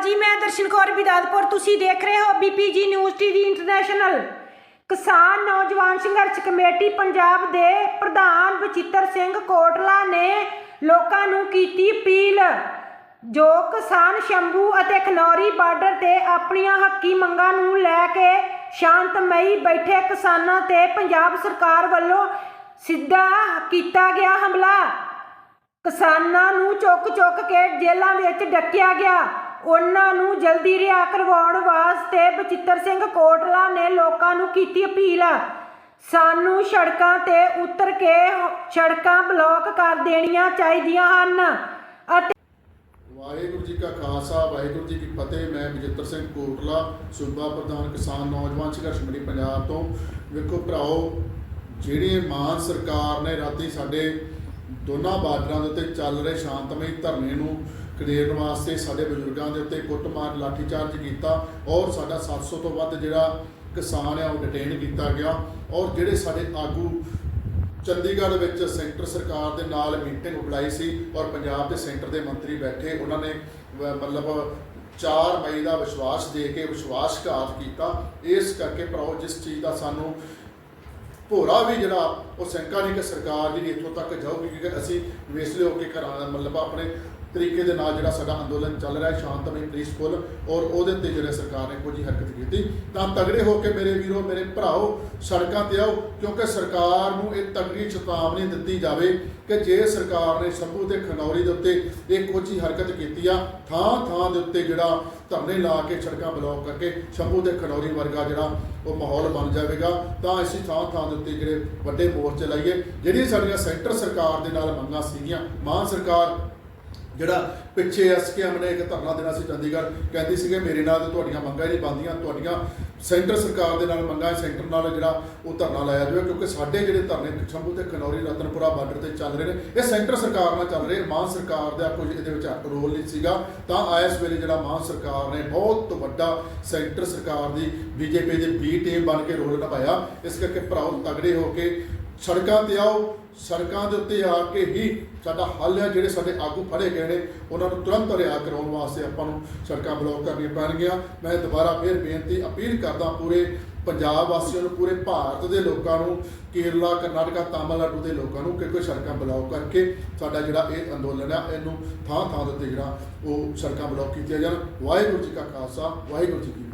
ਅਕਾਲ ਮੈਂ ਦਰਸ਼ਨ ਖੋਰ ਬਿਦਾਦਪੁਰ, ਤੁਸੀਂ ਦੇਖ ਰਹੇ ਹੋ ਬੀਪੀਜੀ ਨਿਊਜ਼ ਟੀਵੀ ਇੰਟਰਨੈਸ਼ਨਲ। ਕਿਸਾਨ ਨੌਜਵਾਨ ਸੰਘਰਸ਼ ਕਮੇਟੀ ਪੰਜਾਬ ਦੇ ਪ੍ਰਧਾਨ ਬਚਿੱਤਰ ਸਿੰਘ ਕੋਟਲਾ ਨੇ ਲੋਕਾਂ ਨੂੰ ਕੀਤੀ ਅਪੀਲ, ਜੋ ਕਿਸਾਨ ਸ਼ੰਭੂ ਅਤੇ ਖਨੌਰੀ ਬਾਰਡਰ ਤੇ ਆਪਣੀਆਂ ਹੱਕੀ ਮੰਗਾਂ ਨੂੰ ਲੈ ਕੇ ਸ਼ਾਂਤਮਈ ਬੈਠੇ ਕਿਸਾਨਾਂ ਤੇ ਪੰਜਾਬ ਸਰਕਾਰ ਵੱਲੋਂ ਸਿੱਧਾ ਕੀਤਾ ਗਿਆ ਹਮਲਾ। ਕਿਸਾਨਾਂ ਨੂੰ ਚੁੱਕ ਚੁੱਕ ਕੇ ਜੇਲ੍ਹਾਂ ਵਿੱਚ ਡੱਕਿਆ ਗਿਆ। ਉਹਨਾਂ ਨੂੰ ਜਲਦੀ ਰਿਹਾ ਕਰਵਾਉਣ ਵਾਸਤੇ ਬਚਿੱਤਰ ਸਿੰਘ ਕੋਟਲਾ ਨੇ ਲੋਕਾਂ ਨੂੰ ਕੀਤੀ ਅਪੀਲ। ਸਾਨੂੰ ਸੜਕਾਂ ਤੇ ਉਤਰ ਕੇ ਸੜਕਾਂ ਬਲੌਕ ਕਰ ਦੇਣੀਆਂ ਚਾਹੀਦੀਆਂ ਹਨ। ਅਤੇ ਵਾਹਿਗੁਰੂ ਜੀ ਕਾ ਖਾਲਸਾ, ਵਾਹਿਗੁਰੂ ਜੀ ਕੀ ਫਤਿਹ। ਮੈਂ ਬਜਿੱਤਰ ਸਿੰਘ ਕੋਟਲਾ, ਸੂਬਾ ਪ੍ਰਧਾਨ ਕਿਸਾਨ ਨੌਜਵਾਨ ਸੰਘਰਸ਼ ਕਮੇਟੀ ਪੰਜਾਬ ਤੋਂ। ਵੇਖੋ ਭਰਾਓ, ਜਿਹੜੀ ਮਾਨ ਸਰਕਾਰ ਨੇ ਰਾਤੀ ਸਾਡੇ ਦੋਨਾਂ ਬਾਰਡਰਾਂ ਦੇ ਉੱਤੇ ਚੱਲ ਰਹੇ ਸ਼ਾਂਤਮਈ ਧਰਨੇ ਨੂੰ ਖਦੇੜਨ ਵਾਸਤੇ ਸਾਡੇ ਬਜ਼ੁਰਗਾਂ ਦੇ ਉੱਤੇ ਕੁੱਟਮਾਰ, ਲਾਠੀਚਾਰਜ ਕੀਤਾ ਔਰ ਸਾਡਾ 700 ਤੋਂ ਵੱਧ ਜਿਹੜਾ ਕਿਸਾਨ ਆ ਉਹ ਡਿਟੇਨ ਕੀਤਾ ਗਿਆ ਔਰ ਜਿਹੜੇ ਸਾਡੇ ਆਗੂ ਚੰਡੀਗੜ੍ਹ ਵਿੱਚ ਸੈਂਟਰ ਸਰਕਾਰ ਦੇ ਨਾਲ ਮੀਟਿੰਗ ਬੁਲਾਈ ਸੀ ਔਰ ਪੰਜਾਬ ਦੇ ਸੈਂਟਰ ਦੇ ਮੰਤਰੀ ਬੈਠੇ, ਉਹਨਾਂ ਨੇ ਮਤਲਬ 4 ਮਈ ਦਾ ਵਿਸ਼ਵਾਸ ਦੇ ਕੇ ਵਿਸ਼ਵਾਸਘਾਤ ਕੀਤਾ। ਇਸ ਕਰਕੇ ਭਰਾਓ, ਜਿਸ ਚੀਜ਼ ਦਾ ਸਾਨੂੰ ਭੋਰਾ ਵੀ ਜਿਹੜਾ ਉਹ ਸ਼ੰਕਾ ਨਹੀਂ ਕਿ ਸਰਕਾਰ ਜਿਹੜੀ ਇੱਥੋਂ ਤੱਕ ਜਾਊਗੀ ਕਿ ਅਸੀਂ ਵੇਸਲੇ ਹੋ ਕੇ ਘਰਾਂ ਦਾ ਮਤਲਬ ਆਪਣੇ ਤਰੀਕੇ ਦੇ ਨਾਲ ਜਿਹੜਾ ਸਾਡਾ ਅੰਦੋਲਨ ਚੱਲ ਰਿਹਾ ਹੈ ਸ਼ਾਂਤਮਈ ਪੀਸਫੁਲ ਔਰ ਉਹਦੇ ਤੇ ਜਿਹੜੇ ਸਰਕਾਰ ਨੇ ਕੁਝ ਹਰਕਤ ਕੀਤੀ। ਤਾਂ ਤਗੜੇ ਹੋ ਕੇ ਮੇਰੇ ਵੀਰੋ, ਮੇਰੇ ਭਰਾਓ, ਸੜਕਾਂ ਤੇ ਆਓ, ਕਿਉਂਕਿ ਸਰਕਾਰ ਨੂੰ ਇਹ ਤਗੜੀ ਚੇਤਾਵਨੀ ਦਿੱਤੀ ਜਾਵੇ ਕਿ ਜੇ ਸਰਕਾਰ ਨੇ ਸ਼ੰਭੂ ਤੇ ਖਨੌਰੀ ਦੇ ਉੱਤੇ ਇਹ ਕੁਝ ਹੀ ਹਰਕਤ ਕੀਤੀ ਆ, ਥਾਂ ਥਾਂ ਦੇ ਉੱਤੇ ਜਿਹੜਾ ਧਰਨੇ ਲਾ ਕੇ ਸੜਕਾਂ ਬਲੌਕ ਕਰਕੇ ਸ਼ੰਭੂ ਤੇ ਖਨੌਰੀ ਵਰਗਾ ਜਿਹੜਾ ਉਹ ਮਾਹੌਲ ਬਣ ਜਾਵੇਗਾ, ਤਾਂ ਅਸੀਂ ਥਾਂ ਥਾਂ ਦੇ ਉੱਤੇ ਜਿਹੜੇ ਵੱਡੇ ਮੋਰਚੇ ਲਾਈਏ, ਜਿਹੜੀਆਂ ਸਾਡੀਆਂ ਸੈਂਟਰ ਸਰਕਾਰ ਦੇ ਨਾਲ ਮੰਗਾਂ ਸੀਗੀਆਂ, ਮਾਨ ਸਰਕਾਰ ਜਿਹੜਾ ਪਿੱਛੇ ਐਸਕੇਐਮ ਨੇ ਇੱਕ ਧਰਨਾ ਦੇਣਾ ਸੀ ਚੰਡੀਗੜ੍ਹ, ਕਹਿੰਦੀ ਸੀਗੇ ਮੇਰੇ ਨਾਲ ਤੁਹਾਡੀਆਂ ਮੰਗਾਂ ਨਹੀਂ ਬੰਦੀਆਂ ਤੁਹਾਡੀਆਂ ਸੈਂਟਰ ਸਰਕਾਰ ਦੇ ਨਾਲ ਮੰਗਾਂ ਸੈਂਟਰ ਨਾਲ ਜਿਹੜਾ ਉਹ ਧਰਨਾ ਲਾਇਆ ਜਾਵੇ, ਕਿਉਂਕਿ ਸਾਡੇ ਜਿਹੜੇ ਧਰਨੇ ਸ਼ੰਭੂ ਤੇ ਖਨੌਰੀ ਰਤਨਪੁਰਾ ਬਾਰਡਰ ਤੇ ਚੱਲ ਰਹੇ ਨੇ, ਇਹ ਸੈਂਟਰ ਸਰਕਾਰ ਨਾਲ ਚੱਲ ਰਹੇ ਮਾਨ ਸਰਕਾਰ ਦਾ ਕੁਝ ਇਹਦੇ ਵਿੱਚ ਰੋਲ ਨਹੀਂ ਸੀਗਾ, ਤਾਂ ਇਸ ਵੇਲੇ ਜਿਹੜਾ ਮਾਨ ਸਰਕਾਰ ਨੇ ਬਹੁਤ ਵੱਡਾ ਸੈਂਟਰ ਸਰਕਾਰ ਦੀ ਬੀਜੇਪੀ ਦੀ ਬੀ ਟੀਮ ਬਣ ਕੇ ਰੋਲ ਨਿਭਾਇਆ, ਇਸ ਕਰਕੇ ਭਰਾਓ ਤਗੜੇ ਹੋ ਕੇ ਸੜਕਾਂ ਤੇ ਆਓ, ਸੜਕਾਂ ਦੇ ਉੱਤੇ ਆ ਕੇ ਹੀ ਸਾਡਾ ਹੱਲ ਹੈ, ਜਿਹੜੇ ਸਾਡੇ ਆਗੂ ਫੜੇ ਗਏ ਨੇ, ਉਹਨਾਂ ਨੂੰ ਤੁਰੰਤ ਰਿਹਾ ਕਰਾਉਣ ਵਾਸਤੇ ਆਪਾਂ ਨੂੰ ਸੜਕਾਂ ਬਲੌਕ ਕਰਨੀਆਂ ਪੈਣਗੀਆਂ। ਮੈਂ ਦੁਬਾਰਾ ਫਿਰ ਬੇਨਤੀ, ਅਪੀਲ ਕਰਦਾ ਪੂਰੇ ਪੰਜਾਬ ਵਾਸੀਆਂ ਨੂੰ, ਪੂਰੇ ਭਾਰਤ ਦੇ ਲੋਕਾਂ ਨੂੰ, ਕੇਰਲਾ, ਕਰਨਾਟਕਾ, ਤਾਮਿਲਨਾਡੂ ਦੇ ਲੋਕਾਂ ਨੂੰ ਕਿਉਂਕਿ ਸੜਕਾਂ ਬਲੌਕ ਕਰਕੇ ਸਾਡਾ ਜਿਹੜਾ ਇਹ ਅੰਦੋਲਨ ਆ, ਇਹਨੂੰ ਥਾਂ ਥਾਂ ਦੇ ਉੱਤੇ ਜਿਹੜਾ ਉਹ ਸੜਕਾਂ ਬਲੌਕ ਕੀਤੀਆਂ ਜਾਣ। ਵਾਹਿਗੁਰੂ ਜੀ ਕਾ ਖਾਲਸਾ, ਵਾਹਿਗੁਰੂ ਜੀ ਕੀ